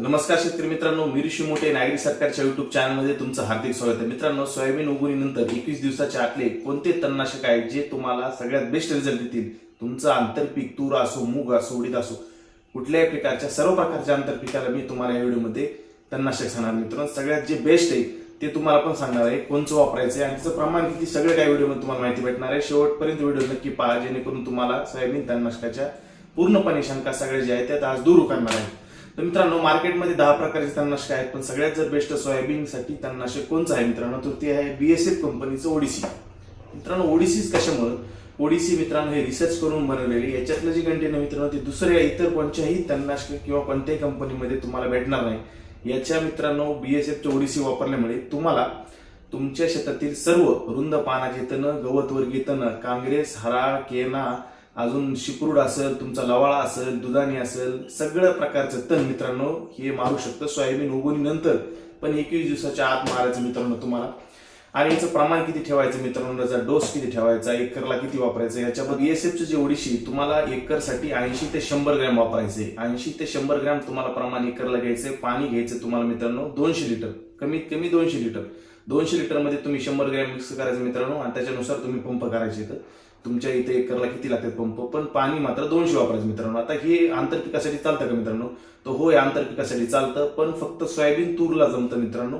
नमस्कार शेतकरी मित्रांनो मी ऋषी मोठे नागरिक सरकारच्या युट्यूब चॅनलमध्ये तुमचं हार्दिक स्वागत आहे. मित्रांनो सोयाबीन उगवणीनंतर एकवीस दिवसाच्या आतले कोणते तणनाशक आहेत जे तुम्हाला सगळ्यात बेस्ट रिझल्ट देतील? तुमचं आंतरपीक तूर असो मूग असो उडीद असो कुठल्याही प्रकारच्या सर्व प्रकारच्या आंतरपिकाला मी तुम्हाला या व्हिडिओमध्ये तणनाशक सांगणार मित्रांनो सगळ्यात जे बेस्ट आहे ते तुम्हाला पण सांगणार आहे कोणचं वापरायचं आहे आणि त्याचं प्रमाण किती सगळं काय व्हिडिओमध्ये तुम्हाला माहिती भेटणार आहे. शेवटपर्यंत व्हिडिओ नक्की पहा जेणेकरून तुम्हाला सोयाबीन तणनाशकाच्या पूर्णपणे शंका सगळ्या ज्या आहेत त्या आज दूर करणार आहे. तर मित्रांनो मार्केटमध्ये दहा प्रकारचे तणनाशक आहेत पण सगळ्यात जर बेस्ट सोयाबीनसाठी तणनाशक कोणचं आहे मित्रांनो? तर ते आहे बीएसएफ कंपनीचं ओडिसी मित्रांनो ओडिसीच कशामुळे? ओडिसी मित्रांनो हे रिसर्च करून बनवलेली याच्यातलं जे कंटेन आहे मित्रांनो ते दुसऱ्या इतर कोणत्याही तणनाशक किंवा कोणत्याही कंपनीमध्ये तुम्हाला भेटणार नाही. याच्या मित्रांनो बीएसएफच्या ओडिसी वापरल्यामुळे तुम्हाला तुमच्या शेतातील सर्व रुंद पानाचे तण गवतवर्गीय तण काँग्रेस हरा केना अजून शिकरूड असेल तुमचा लवाळा असेल दुधाणी असेल सगळ्या प्रकारचं तण मित्रांनो हे मारू शकतं. सोयाबीन उगवणीनंतर पण एकवीस दिवसाच्या आत मारायचं मित्रांनो तुम्हाला. आणि याचं प्रमाण किती ठेवायचं मित्रांनो? याचा डोस किती ठेवायचा? एकरला किती वापरायचं? याच्याबद्दल बीएसएफचं जे ओडिशी तुम्हाला एकरसाठी ऐंशी ते शंभर ग्रॅम वापरायचे. ऐंशी ते शंभर ग्रॅम तुम्हाला प्रमाण एकरला घ्यायचं पाणी घ्यायचं तुम्हाला मित्रांनो दोनशे लिटर. कमीत कमी दोनशे लिटर. दोनशे लिटरमध्ये तुम्ही शंभर ग्रॅम मिक्स करायचं मित्रांनो. आणि त्याच्यानुसार तुम्ही पंप करायचे तर तुमच्या इथे एकरला किती लागतात पंप? पण पाणी मात्र दोनशे वापरायचं मित्रांनो. आता हे आंतरपिकासाठी चालतं का मित्रांनो? तर होय आंतरपिकासाठी चालतं पण फक्त सोयाबीन तूरला जमतं मित्रांनो.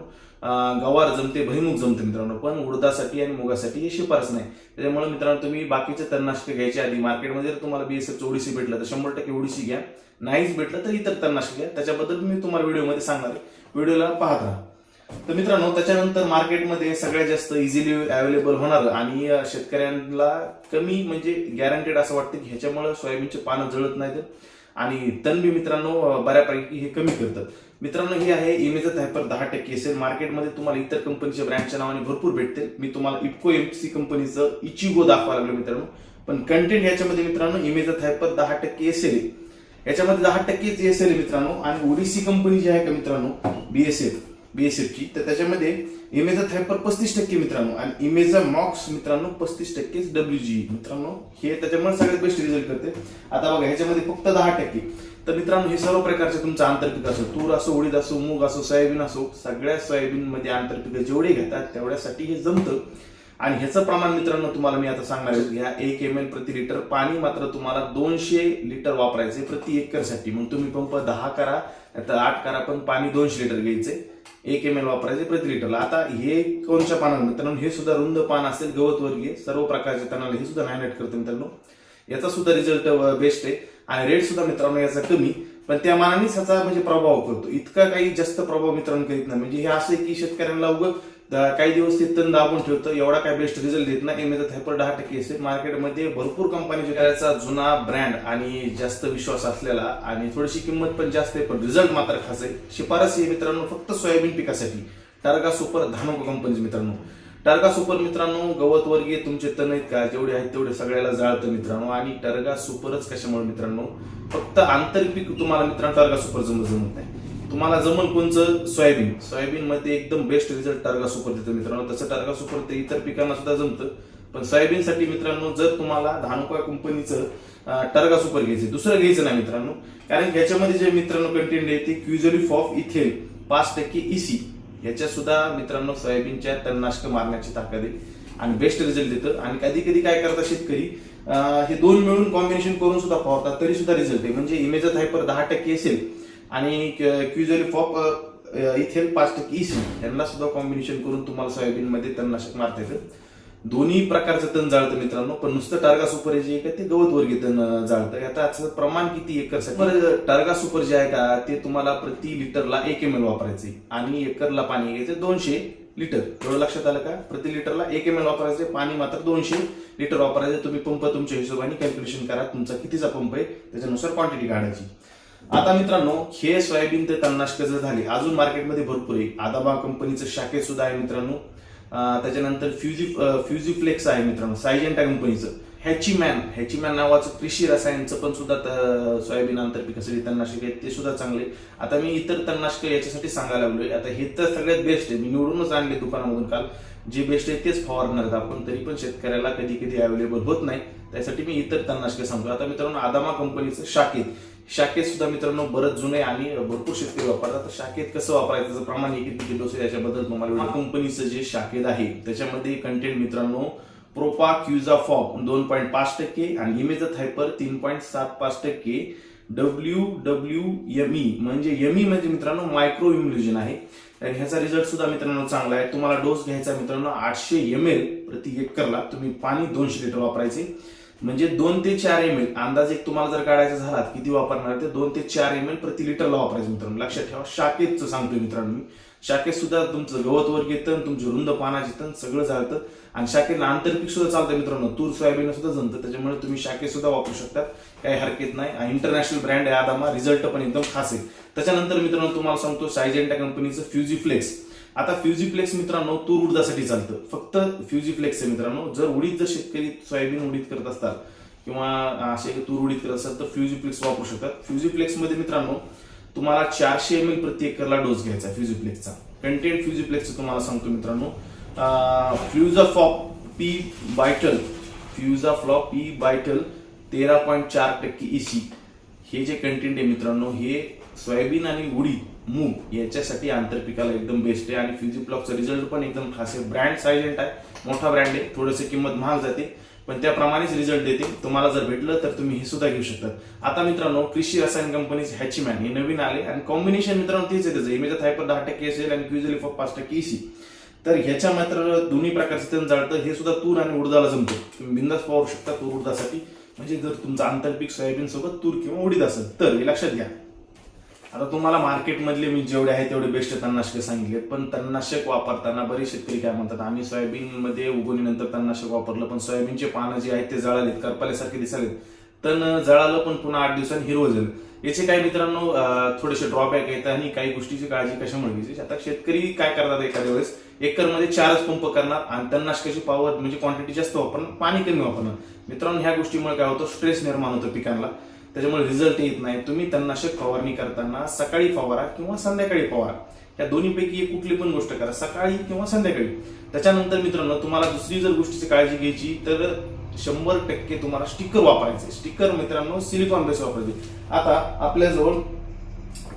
गवार जमते भैमुख जमते मित्रांनो पण उडदासाठी आणि मुगासाठी हे शिफारस नाही. त्याच्यामुळे मित्रांनो तुम्ही बाकीचे तणनाशक घ्यायच्या आधी. मार्केटमध्ये जर तुम्हाला बीएसएफचं ओडीसी भेटलं तर शंभर टक्के ओडीसी घ्या. नाहीच भेटलं तर इतर तणनाशक घ्या. त्याच्याबद्दल मी तुम्हाला व्हिडिओमध्ये सांगणार आहे. व्हिडिओला पाहत राहा. तर मित्रांनो त्याच्यानंतर मार्केटमध्ये सगळ्यात जास्त इझिली अवेलेबल होणार आणि शेतकऱ्यांना कमी म्हणजे गॅरंटेड असं वाटतं की ह्याच्यामुळे सोयाबीनचे पानं जळत नाहीत आणि तणबी मित्रांनो बऱ्यापैकी हे कमी करतात. मित्रांनो हे आहे इमेजत हायपर दहा टक्के असेल मार्केटमध्ये तुम्हाला इतर कंपनीच्या ब्रँडच्या नावाने भरपूर भेटते मी तुम्हाला इफको एमसी कंपनीचं इचिगो दाखवा लागलो मित्रांनो. पण कंटेंट याच्यामध्ये मित्रांनो इमेजत हायपर दहा टक्के असेल याच्यामध्ये दहा टक्केच एस मित्रांनो. आणि ओडिसी कंपनी जी आहे का मित्रांनो बीएसएफ बीएसएफची तर त्याच्यामध्ये इमेजचा थायपर पस्तीस टक्के मित्रांनो आणि इमेजचा मॉक्स मित्रांनो पस्तीस टक्के डब्ल्यू जी मित्रांनो हे त्याच्यामुळे सगळ्यात बेस्ट रिझल्ट करते. आता बघा ह्याच्यामध्ये फक्त दहा टक्के. तर मित्रांनो हे सर्व प्रकारचे तुमचं आंतरपीक असो तूर असो उडीद असो मूग असो सोयाबीन असो सगळ्या सोयाबीन मध्ये जेवढे घेतात तेवढ्यासाठी हे जमतं. आणि ह्याचं प्रमाण मित्रांनो तुम्हाला मी आता सांगणार आहे. ह्या एक एम एल प्रति लिटर पाणी मात्र तुम्हाला दोनशे लिटर वापरायचे प्रति एकरसाठी. मग तुम्ही पंप दहा करा तर आठ करा पण पाणी दोनशे लिटर घ्यायचे. एक एम एल वापरायचे प्रति लिटरला आता हे कोणच्या पानात मित्रांनो हे सुद्धा रुंद पान असेल गवतवर्गीय सर्व प्रकारचे तणाला हे सुद्धा नायनाट करतं मित्रांनो. याचा सुद्धा रिझल्ट बेस्ट आहे. आणि रेट सुद्धा मित्रांनो याचा कमी. पण त्या मानानेच ह्याचा म्हणजे प्रभाव करतो इतका काही जास्त प्रभाव मित्रांनो करीत नाही. म्हणजे हे असं आहे की शेतकऱ्यांना उगत काही दिवस ते तण दाबून ठेवतं एवढा काय बेस्ट रिझल्ट देत नाही. एमएचा थायपर दहा टक्के असते मार्केटमध्ये भरपूर कंपनी त्याचा जुना ब्रँड आणि जास्त विश्वास असलेला आणि थोडीशी किंमत पण जास्त आहे पण रिझल्ट मात्र खास आहे. शिफारस आहे मित्रांनो फक्त सोयाबीन पिकासाठी. टार्गा सुपर धानोको कंपनी मित्रांनो. टर्गा सुपर मित्रांनो गवत वर्गीय तुमचे तण आहेत का? जेवढे आहेत तेवढे सगळ्याला जाळतं मित्रांनो. आणि टर्गा सुपरच कशामुळे मित्रांनो? फक्त आंतरपीक तुम्हाला मित्रांनो टर्गा सुपर जमत नाही. तुम्हाला जमल कोणचं? सोयाबीन. सोयाबीन मध्ये एकदम बेस्ट रिझल्ट टार्गा सुपर देतं मित्रांनो. तसं टार्गा सुपर ते इतर पिकांना सुद्धा जमतं. पण सोयाबीनसाठी मित्रांनो जर तुम्हाला धानुका कंपनीचं अं, टार्गा सुपर घ्यायचं दुसरं घ्यायचं नाही मित्रांनो. कारण याच्यामध्ये जे मित्रांनो कंटेंट आहे ते क्युझलिफ ऑफ इथेल पाच टक्के इसी याच्या सुद्धा मित्रांनो सोयाबीनच्या तणनाशक मारण्याची ताकद आहे. आणि बेस्ट रिझल्ट देतं. आणि कधी कधी काय करतात शेतकरी हे दोन मिळून कॉम्बिनेशन करून सुद्धा पावतात तरी सुद्धा रिझल्ट आहे. म्हणजे इमेजत हायपर दहा टक्के असेल आणि क्युझरी फॉप इथेल पाच टक्के इसी यांना सुद्धा कॉम्बिनेशन करून तुम्हाला सोयाबीन मध्ये तणनाशक मारता येतं. दोन्ही प्रकारचं तण जाळतं मित्रांनो पण नुसतं टार्गा सुपर जे आहे का ते गवत वर्गीय तण जाळतं. आता याचं प्रमाण किती बरं, टार्गा सुपर जे आहे का ते तुम्हाला प्रति लिटरला एक एम एल वापरायचे आणि एकरला पाणी घ्यायचं दोनशे लिटर. एवढं लक्षात आलं का? प्रति लिटरला एक एम एल वापरायचे पाणी मात्र दोनशे लिटर वापरायचे तुम्ही पंप तुमच्या हिशोबाने कॅल्क्युलेशन करा तुमचा कितीचा पंप आहे त्याच्यानुसार क्वांटिटी काढायची. आता मित्रांनो हे सोयाबीन ते तणनाशक जर झाले अजून मार्केटमध्ये भरपूर आहे. आदाबा कंपनीचं शाखेत सुद्धा आहे मित्रांनो. त्याच्यानंतर फ्युजी फ्युजीफ्लेक्स आहे मित्रांनो सायजेंटा कंपनीचं. हॅचीमॅन हॅचीमॅन नावाचं कृषी रसायनचं पण सुद्धा सोयाबीन सोयाबीन आंतरपिकासाठी तणनाशक आहेत ते सुद्धा चांगले आता मी इतर तणनाशक याच्यासाठी सांगायला लागलोय. आता हे तर सगळ्यात बेस्ट आहे. मी निवडूनच आणले दुकानामधून काल. जे बेस्ट आहे तेच फवारणार आहेत आपण. तरी पण शेतकऱ्याला कधी कधी अवेलेबल होत नाही. त्यासाठी मी इतर तणनाशके सांगतो आता मित्रांनो आदामा कंपनीचं शाखेत शाखेत सुद्धा मित्रांनो बरंच जुने आणि भरपूर शेतकरी वापरतात. तर शाखेत कसं वापरायचं? त्याचं प्रमाण हे किती डोस आहे याच्याबद्दल तुम्हाला कंपनीचं जे शाखेत आहे त्याच्यामध्ये कंटेंट मित्रांनो प्रोपा क्युझा फॉप दोन पॉईंट पाच टक्के आणि इमेजत हायपर तीन पॉईंट सात पाच टक्के. डब्ल्यू डब्ल्यू ई म्हणजे ई म्हणजे मित्रांनो मायक्रो इम्युनिजन आहे. आणि ह्याचा रिझल्ट सुद्धा मित्रांनो चांगला आहे. तुम्हाला डोस घ्यायचा मित्रांनो आठशे एम एल प्रति एकरला. तुम्ही पाणी दोनशे लिटर वापरायचे. म्हणजे दोन ते चार एम एल अंदाज एक तुम्हाला जर काढायचं झालात किती वापरणार ते दोन ते चार एम एल प्रति लिटरला वापरायचं मित्रांनो. लक्षात ठेवा शाखेतचं सांगतोय मित्रांनो मी. शाखेत सुद्धा तुमचं गवत वर येतं तुमची रुंद पानाची तण सगळं चालतं आणि शाखेला आंतरपीक सुद्धा चालतं मित्रांनो. तूर सोयाबीन सुद्धा जमतं. त्याच्यामुळे तुम्ही शाखेत सुद्धा वापरू शकता. काही हरकत नाही. इंटरनॅशनल ब्रँड आहे आदामा. रिझल्ट पण एकदम खास आहे. त्याच्यानंतर मित्रांनो तुम्हाला सांगतो सायजेंटा कंपनीचं फ्युजी फ्लेक्स आता फ्युजीफ्लेक्स मित्रांनो तूर उडदासाठी चालतं. फक्त फ्युजीफ्लेक्स आहे मित्रांनो. जर उडीद जर शेतकरी सोयाबीन उडीद करत असतात किंवा असे तूर उडीद करत असतात तर फ्युजीफ्लेक्स वापरू शकतात. फ्युजीफ्लेक्समध्ये मित्रांनो तुम्हाला चारशे एम एल प्रति एकरला डोस घ्यायचा फ्युजीफ्लेक्सचा कंटेंट फ्युजीफ्लेक्सचं तुम्हाला सांगतो मित्रांनो. फ्युजा फॉप पी बायटल फ्युजा फ्लॉप पी बायटल तेरा पॉईंट चार टक्के इसी हे जे कंटेंट आहे मित्रांनो हे सोयाबीन आणि उडीद मूग याच्यासाठी आंतरपिकाला एकदम बेस्ट आहे. आणि फ्युजीफ्लॉकचा रिझल्ट पण एकदम खास आहे. ब्रँड सायलेंट आहे. मोठा ब्रँड आहे. थोडंसं किंमत महाग जाते. पण त्याप्रमाणेच रिझल्ट देते. तुम्हाला जर भेटलं तर तुम्ही हे सुद्धा घेऊ शकता. आता मित्रांनो कृषी रसायन कंपनीचे हॅचीमॅन हे नवीन आले. आणि कॉम्बिनेशन मित्रांनो तेच आहे त्याचं. इमेज थायपर दहा टक्के असेल आणि क्युझली फॉर पाच टक्के इसी तर ह्याच्या मात्र दोन्ही प्रकारचं तण जाळतं. हे सुद्धा तूर आणि उडदाला जमतो. तुम्ही बिंदास पाहू शकता तूर उडदासाठी. म्हणजे जर तुमचं आंतरपीक सोयाबीन सोबत तूर किंवा उडीद असेल तर हे लक्षात घ्या. आता तुम्हाला मार्केटमधले मी जेवढे आहे तेवढे बेस्ट तणनाशक सांगितले पण तणनाशक वापरताना बरेच शेतकरी काय म्हणतात आम्ही सोयाबीनमध्ये उगवणीनंतर तणनाशक वापरलं पण सोयाबीनचे पानं जे आहेत ते जळालेत करपाल्यासारखे दिसालेत. तण जळालं पण पुन्हा आठ दिवसांनी हिरवं झालं. याचे काही मित्रांनो थोडेसे ड्रॉबॅक आहेत आणि काही गोष्टीची काळजी कशामुळे घ्यायची? आता शेतकरी काय करतात एखाद्या वेळेस? एकरमध्ये चारच पंप करणार आणि तणनाशकाची पावर म्हणजे क्वांटिटी जास्त वापरणार पाणी कमी वापरणार. मित्रांनो ह्या गोष्टीमुळे काय होतं? स्ट्रेस निर्माण होतं पिकांना. त्याच्यामुळे रिझल्ट येत नाही. तुम्ही तणनाशक फवारणी करताना सकाळी फवारा किंवा संध्याकाळी फवारा. या दोन्हीपैकी एक कुठली पण गोष्ट करा. सकाळी किंवा संध्याकाळी. त्याच्यानंतर मित्रांनो तुम्हाला दुसरी जर गोष्टीची काळजी घ्यायची तर शंभर टक्के तुम्हाला स्टिकर वापरायचे. स्टिकर मित्रांनो सिलिकॉन बेस वापरायचे. आता आपल्याजवळ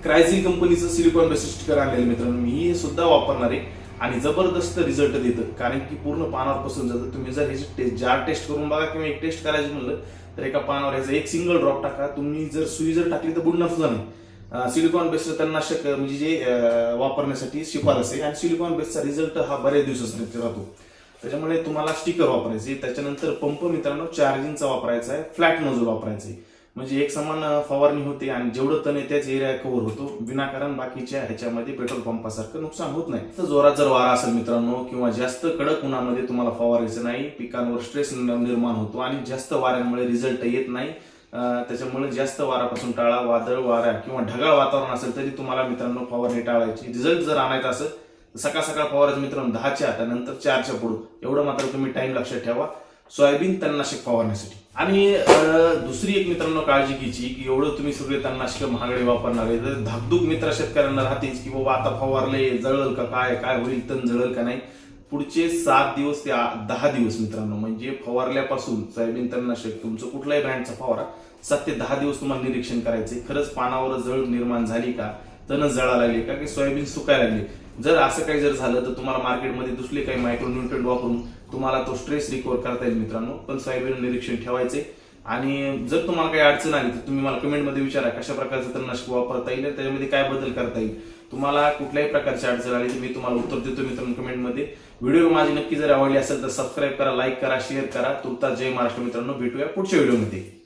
क्रायझिल कंपनीचं सिलिकॉन बेस स्टिकर आणलेलं मित्रांनो. मी हे सुद्धा वापरणार आहे आणि जबरदस्त रिझल्ट देतं. कारण की पूर्ण पानावर पसरून जातं. तुम्ही जर ह्याची टेस्ट जार टेस्ट करून बघा किंवा एक टेस्ट करायची म्हणलं तर एका पानावर याचा एक सिंगल ड्रॉप टाका. तुम्ही जर सुई जर टाकली तर बुडणार सुद्धा नाही. सिलिकॉन बेस्ड तणनाशक म्हणजे जे वापरण्यासाठी शिफारस आहे. आणि सिलिकॉन बेसचा रिझल्ट हा बऱ्याच दिवसासाठी राहतो. त्याच्यामुळे तुम्हाला स्टिकर वापरायचे. त्याच्यानंतर पंप मित्रांनो चार्जिंगचा वापरायचा आहे. फ्लॅट नोजल वापरायचा. आहे म्हणजे एक समान फवारणी होते आणि जेवढं तण आहे त्याच एरिया कव्हर होतो. विनाकारण बाकीच्या ह्याच्यामध्ये पेट्रोल पंपासारखं नुकसान होत नाही. तर जोरात जर वारा असेल मित्रांनो किंवा जास्त कडक उन्हामध्ये तुम्हाला फवारायचं नाही पिकांवर स्ट्रेस निर्माण होतो आणि जास्त वाऱ्यांमुळे रिझल्ट येत नाही त्याच्यामुळे जास्त वारापासून टाळा वादळ वारा किंवा ढगाळ वातावरण असेल तरी तुम्हाला मित्रांनो फवारणी टाळायची. रिझल्ट जर आणायचा असेल सकाळ सकाळ फवारायचं मित्रांनो दहाच्या त्यानंतर चारच्या पुढं. एवढं मात्र तुम्ही टाइम लक्षात ठेवा. सोयाबीन तणनाशक फवारण्यासाठी. आणि दुसरी एक मित्रांनो काळजी घ्यायची की एवढं तुम्ही सगळे तणनाशक महागडे वापरणार आहे. तर धाकधूक मित्र शेतकऱ्यांना राहतेच की बाबा आता फवारले जळल का काय काय होईल तण जळल का नाही? पुढचे सात दिवस ते दहा दिवस मित्रांनो म्हणजे फवारल्यापासून सोयाबीन तणनाशक तुमचं कुठल्याही ब्रँडचा फवारा सात ते दहा दिवस तुम्हाला निरीक्षण करायचे खरंच पानावर जळ निर्माण झाली का तण जळा लागली का की सोयाबीन सुकायला लागली? जर असं काही जर झालं तर तुम्हाला मार्केटमध्ये दुसरे काही मायक्रोन्युट्रंट वापरून तुम्हाला तो स्ट्रेस रिकवर करता येईल मित्रांनो. पण सोयाबीन निरीक्षण ठेवायचे. आणि जर तुम्हाला काही अडचण आली तर तुम्ही मला कमेंटमध्ये विचारा कशा प्रकारचं तणनाशक वापरता येईल त्याच्यामध्ये काय बदल करता येईल. तुम्हाला कुठल्याही प्रकारची अडचण आली तर मी तुम्हाला उत्तर देतो मित्रांनो कमेंटमध्ये व्हिडिओ माझी नक्की जर आवडली असेल तर सबस्क्राईब करा लाईक करा शेअर करा. तुर्ता जय महाराष्ट्र मित्रांनो. भेटूया पुढच्या व्हिडिओमध्ये